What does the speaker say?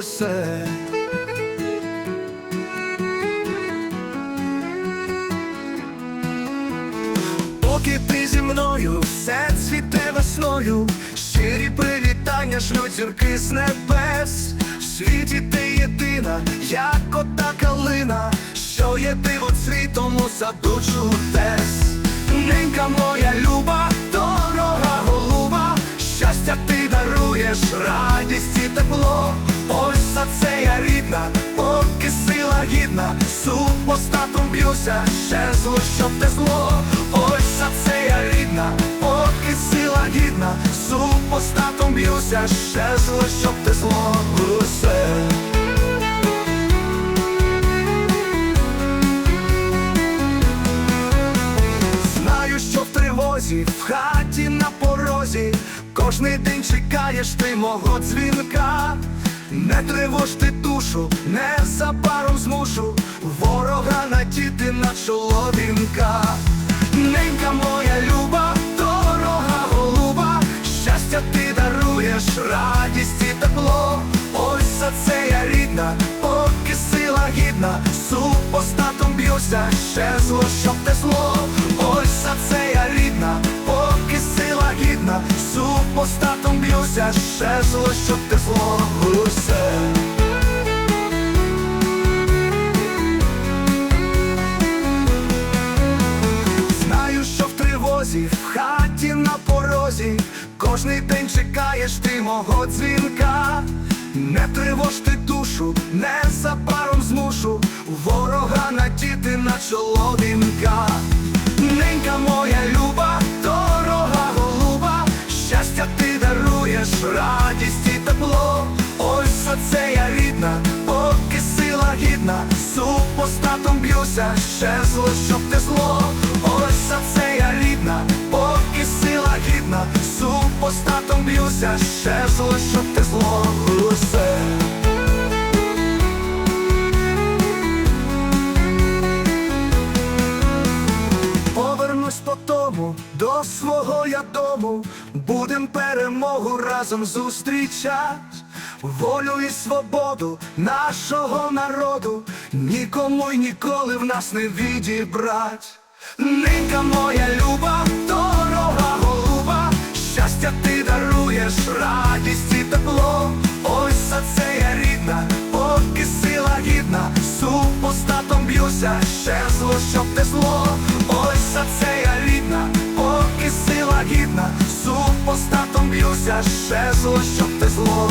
усе. Поки ти зі мною, все цвіте весною, щирі привітання шлють зірки з небес. В світі ти єдина, як ота калина, що є дивоцвітом у саду супостатом б'юся, ще зло, щоб те зло. Ось за це я рідна, поки сила гідна, супостатом б'юся, ще зло, щоб те зло. Усе. Знаю, що в тривозі, в хаті на порозі, кожний день чекаєш ти мого дзвінка. Не тривож ти душу, незабаром змушу надіти на чоло. Ненька моя люба, дорога голуба, щастя ти даруєш, радість і тепло. Ось за це я рідна, поки сила гідна, супостатом б'юся, ще зло, щоб те зло. Ось за це я рідна, поки сила гідна, супостатом б'юся, ще зло, щоб те зло. Усе. Кожний день чекаєш ти мого дзвінка. Не тривож ти душу, незабаром змушу ворога надіти на чоло вінка. Ненька моя люба, дорога голуба, щастя ти даруєш, радість і тепло. Ось за це я рідна, поки сила гідна, супостатом б'юся, ще зло, щоб те зло. Супостатом б'юся, ще зло, щоб те зло. Усе. Повернусь по тому до свого я дому, будем перемогу разом зустрічать, волю і свободу нашого народу, нікому й ніколи в нас не відібрать. Ненька моя люба, голуба, щастя ти даруєш, радість і тепло. Ось за це я рідна, поки сила гідна, супостатом б'юся, ще зло, щоб те зло. Ось за це я рідна, поки сила гідна, супостатом б'юся, ще зло, щоб те зло.